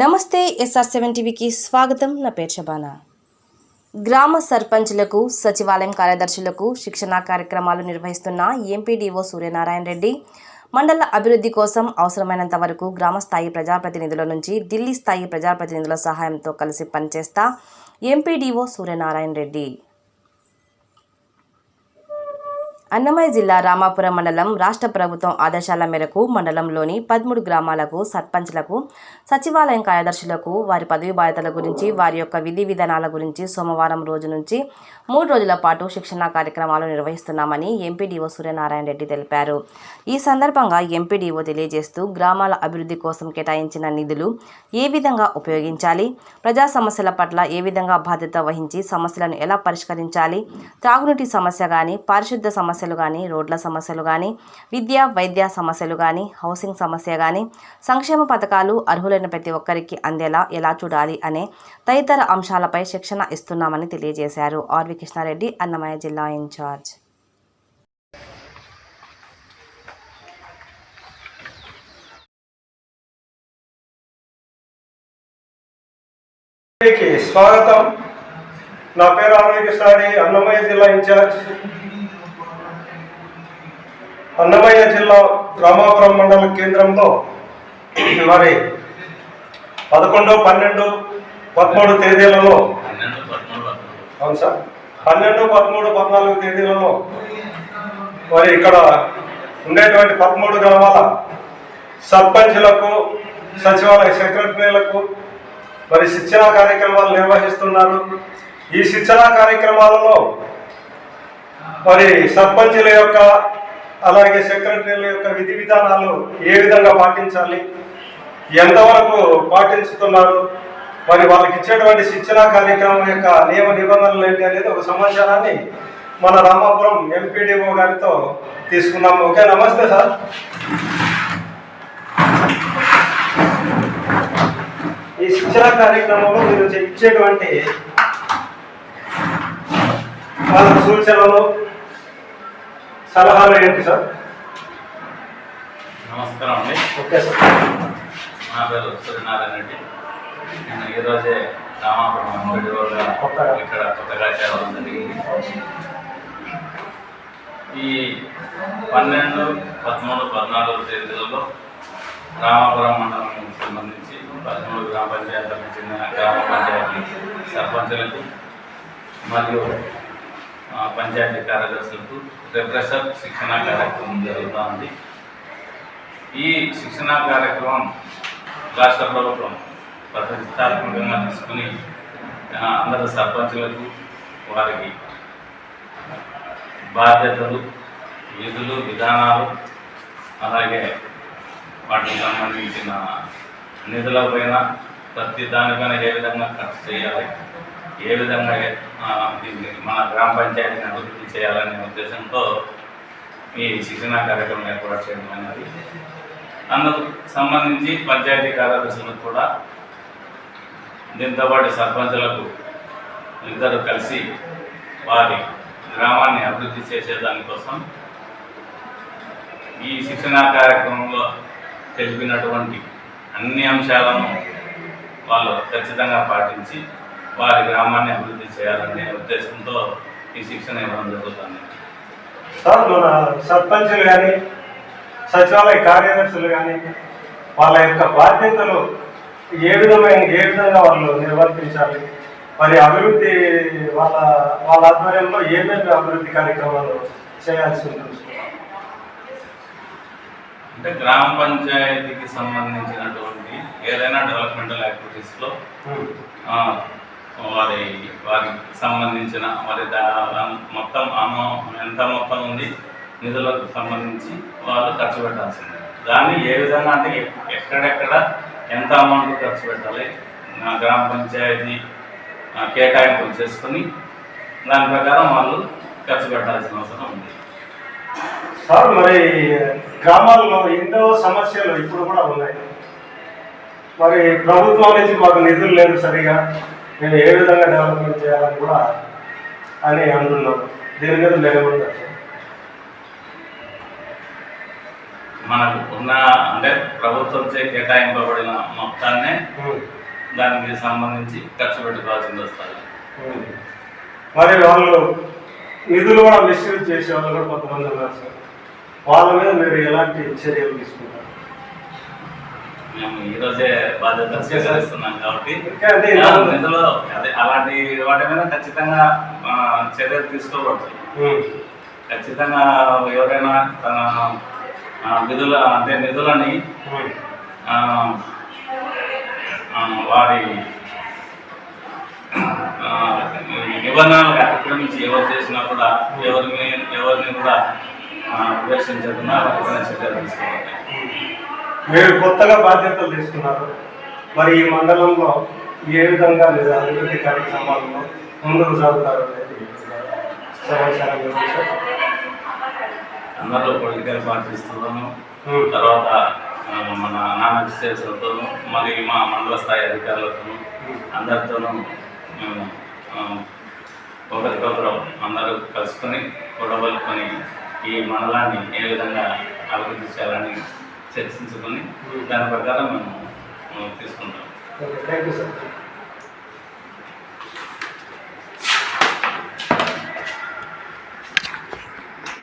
నమస్తే SR seven టీవీకి స్వాగతం. నా పేరు శబానా గ్రామ సర్పంచులకు సచివాలయం కార్యదర్శులకు శిక్షణా కార్యక్రమాలు నిర్వహిస్తున్న ఎంపీడీఓ సూర్యనారాయణ రెడ్డి మండల అభివృద్ధి కోసం అవసరమైనంత వరకు గ్రామ స్థాయి ప్రజాప్రతినిధుల నుంచి ఢిల్లీ స్థాయి ప్రజాప్రతినిధుల సహాయంతో కలిసి పనిచేస్తా ఎంపీడీఓ సూర్యనారాయణ రెడ్డి. అన్నమయ్య జిల్లా రామాపురం మండలం రాష్ట్ర ప్రభుత్వం ఆదేశాల మేరకు మండలంలోని పదమూడు గ్రామాలకు సర్పంచ్లకు సచివాలయం కార్యదర్శులకు వారి పదవి బాధ్యతల గురించి వారి యొక్క విధి విధానాల గురించి సోమవారం రోజు నుంచి మూడు రోజుల పాటు శిక్షణా కార్యక్రమాలు నిర్వహిస్తున్నామని ఎంపీడీఓ సూర్యనారాయణ రెడ్డి తెలిపారు. ఈ సందర్భంగా ఎంపీడీఓ తెలియజేస్తూ గ్రామాల అభివృద్ధి కోసం కేటాయించిన నిధులు ఏ విధంగా ఉపయోగించాలి ప్రజా సమస్యల పట్ల ఏ విధంగా బాధ్యత వహించి సమస్యలను ఎలా పరిష్కరించాలి త్రాగునీటి సమస్య కానీ పారిశుద్ధ సమస్య సమస్యలు కానీ రోడ్ల సమస్యలు కానీ విద్య వైద్య సమస్యలు కానీ హౌసింగ్ సమస్య కానీ సంక్షేమ పథకాలు అర్హులైన ప్రతి ఒక్కరికి అందేలా ఎలా చూడాలి అనే తదితర అంశాలపై శిక్షణ ఇస్తున్నామని తెలియజేశారు. ఆర్వి కృష్ణారెడ్డి అన్నమయ్య జిల్లా ఇన్ఛార్జ్. స్వాగతం. నా పేరు ఆర్వి కృష్ణాడి అన్నమయ్య జిల్లా ఇన్ఛార్జ్. అన్నమయ్య జిల్లా రామాపురం మండల కేంద్రంలో మరి పదకొండు పన్నెండు పదమూడు తేదీలలో అవును సార్. పన్నెండు పదమూడు పద్నాలుగు తేదీలలో మరి ఇక్కడ ఉండేటువంటి పదమూడు గ్రామాల సర్పంచులకు సచివాలయ సెక్రటరీలకు మరి శిక్షణా కార్యక్రమాలు నిర్వహిస్తున్నారు. ఈ శిక్షణా కార్యక్రమాలలో మరి సర్పంచుల యొక్క అలాగే సెక్రటరీల యొక్క విధి విధానాలు ఏ విధంగా పాటించాలి? ఎంతవరకు పాటించుతున్నారు? మరి వాళ్ళకి ఇచ్చేటువంటి శిక్షణా కార్యక్రమం యొక్క నియమ నిబంధనలు ఏంటి అనేది ఒక సమాచారాన్ని మన రామాపురం ఎంపీడీఓ గారితో తీసుకున్నాము. ఓకే నమస్తే సార్. ఈ శిక్షణ కార్యక్రమంలో మీరు ఇచ్చేటువంటి వాళ్ళ సూచనలు సలహాలు ఏంటి సార్. నమస్కారం అండి. Okay sir. నా పేరు సూర్యనారాయణ రెడ్డి. నేను ఈరోజే రామాపురం కొత్తగా. ఇక్కడ కొత్తగా చేరడం జరిగింది. ఈ పన్నెండు పదమూడు పద్నాలుగు తేదీలలో రామాపురం మండలం సంబంధించి పదమూడు గ్రామ పంచాయతీలకు చెందిన గ్రామ పంచాయతీ సర్పంచులకు మరియు పంచాయతీ కార్యదర్శులకు రిఫ్రెషర్ శిక్షణా కార్యక్రమం జరుగుతూ ఉంది. ఈ శిక్షణా కార్యక్రమం రాష్ట్ర ప్రభుత్వం ప్రతిష్టాత్మకంగా తీసుకుని ఆ, అందరు సర్పంచులకు వారికి బాధ్యతలు విధులు విధానాలు అలాగే వాటికి సంబంధించిన నిధులపైన ప్రతి దానిపైన ఏ విధంగా ఖర్చు చేయాలి ఏ విధంగా మన గ్రామ పంచాయతీని అభివృద్ధి చేయాలనే ఉద్దేశంతో ఈ శిక్షణా కార్యక్రమం ఏర్పాటు చేయడం అనేది. అందుకు సంబంధించి పంచాయతీ కార్యదర్శులకు కూడా దీంతోపాటు సర్పంచులకు ఇద్దరు కలిసి వారి గ్రామాన్ని అభివృద్ధి చేసేదానికోసం ఈ శిక్షణా కార్యక్రమంలో తెలిపినటువంటి అన్ని అంశాలను వాళ్ళు ఖచ్చితంగా పాటించి వారి గ్రామాన్ని అభివృద్ధి చేయాలనే ఉద్దేశంతో ఈ శిక్షణ ఇవ్వడం జరుగుతుంది. సార్ మన సర్పంచులు కానీ సచివాలయ కార్యదర్శులు కానీ వాళ్ళ యొక్క బాధ్యతలు ఏ విధమైన ఏ విధంగా వాళ్ళు నిర్వర్తించాలి? మరి అభివృద్ధి వాళ్ళ వాళ్ళ ఆధ్వర్యంలో ఏమేమి అభివృద్ధి కార్యక్రమాలు చేయాల్సి ఉంటుంది? అంటే గ్రామ పంచాయతీకి సంబంధించినటువంటి ఏదైనా డెవలప్మెంటల్ యాక్టివిటీస్లో వారి వారికి సంబంధించిన మరి మొత్తం అమౌ ఎంత మొత్తం ఉంది నిధులకు సంబంధించి వాళ్ళు ఖర్చు పెట్టాల్సింది. దాన్ని ఏ విధంగా అంటే ఎక్కడెక్కడ ఎంత అమౌంట్ ఖర్చు పెట్టాలి నా గ్రామ పంచాయతీ కేటాయింపులు చేసుకుని దాని ప్రకారం వాళ్ళు ఖర్చు పెట్టాల్సిన అవసరం ఉంది. సార్ మరి గ్రామాల్లో ఎన్నో సమస్యలు ఇప్పుడు కూడా ఉన్నాయి. మరి ప్రభుత్వం నుంచి మాకు నిధులు లేదు సరిగా. మేము ఏ విధంగా డెవలప్మెంట్ చేయాలని కూడా అని అంటున్నాం దీని మీద లేకుండా మనకు ఉన్న అంటే ప్రభుత్వంచే కేటాయింపబడిన మొత్తాన్నే. దానికి సంబంధించి ఖర్చు పెట్టుకోవాల్సింది వస్తుంది. ఉమ్. మరి వాళ్ళు నిధులు కూడా మిస్యూజ్ చేసే వాళ్ళు కూడా కొంతమంది ఉన్నారు సార్. వాళ్ళ మీద మీరు ఎలాంటి చర్యలు తీసుకుంటారు? మేము ఈ రోజే బాధ్యత స్వీకరిస్తున్నాం కాబట్టి నిధులు అదే అలాంటి వాటి మీద ఖచ్చితంగా చర్యలు తీసుకోబడుతుంది. ఖచ్చితంగా ఎవరైనా తన ఆ, విధుల అంటే నిధులని వారి నిబంధనలకు అతిక్రమించి ఎవరు చేసినా కూడా ఎవరిని ఎవరిని కూడా వారిపైన చర్యలు తీసుకోవాలి. మీరు కొత్తగా బాధ్యతలు తీసుకున్నారు మరి ఈ మండలంలో ఏ విధంగా మీరు అభివృద్ధి కార్యక్రమాల్లో ముందుకు సాగుతారు అనేది సమాచారం ఇవ్వండి సార్. అందరూ పొలిటికల్ పార్టీస్తోనూ ఉమ్. తర్వాత మన నాన్న మరి మా మండల స్థాయి అధికారులతోనూ అందరితోనూ మేము ఒకరికొకరు అందరూ కలుసుకొని గొడవలుకొని ఈ మండలాన్ని ఏ విధంగా అభివృద్ధి చేయాలని చర్చించుకొని దాని ప్రకారం మేము తీసుకుంటాం. Okay thank you sir.